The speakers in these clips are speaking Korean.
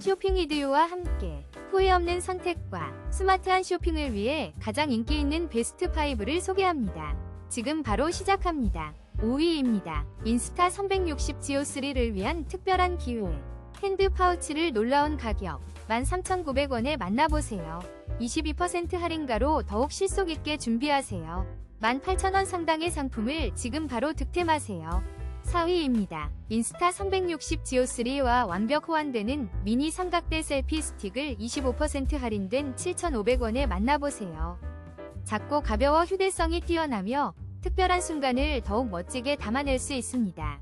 쇼핑 이디오와 함께 후회 없는 선택과 스마트한 쇼핑을 위해 가장 인기 있는 베스트 5를 소개합니다. 지금 바로 시작합니다. 5위입니다. 인스타 360 지오3를 위한 특별한 기회. 핸드 파우치를 놀라운 가격 13,900원에 만나보세요. 22% 할인가로 더욱 실속 있게 준비하세요. 18,000원 상당의 상품을 지금 바로 득템하세요. 4위입니다. 인스타 360 지오3와 완벽 호환되는 미니 삼각대 셀피 스틱을 25% 할인된 7,500원에 만나보세요. 작고 가벼워 휴대성이 뛰어나며 특별한 순간을 더욱 멋지게 담아낼 수 있습니다.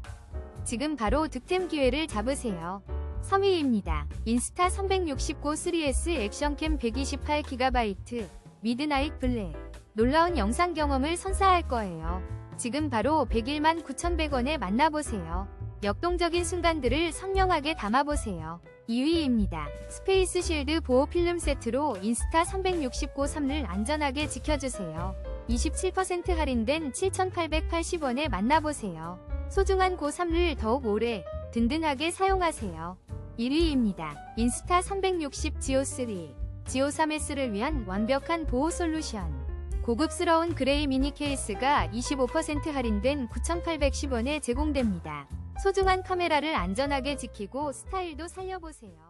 지금 바로 득템 기회를 잡으세요. 3위입니다. 인스타 369 3S 액션캠 128GB 미드나잇 블랙 놀라운 영상 경험을 선사할 거예요. 지금 바로 101만 9,100원에 만나보세요. 역동적인 순간들을 선명하게 담아보세요. 2위입니다. 스페이스 실드 보호 필름 세트로 인스타 369 3를 안전하게 지켜주세요. 27% 할인된 7,880원에 만나보세요. 소중한 고3을 더욱 오래 든든하게 사용하세요. 1위입니다. 인스타 360 지오3 지오3S를 위한 완벽한 보호 솔루션 고급스러운 그레이 미니 케이스가 25% 할인된 9,810원에 제공됩니다. 소중한 카메라를 안전하게 지키고 스타일도 살려보세요.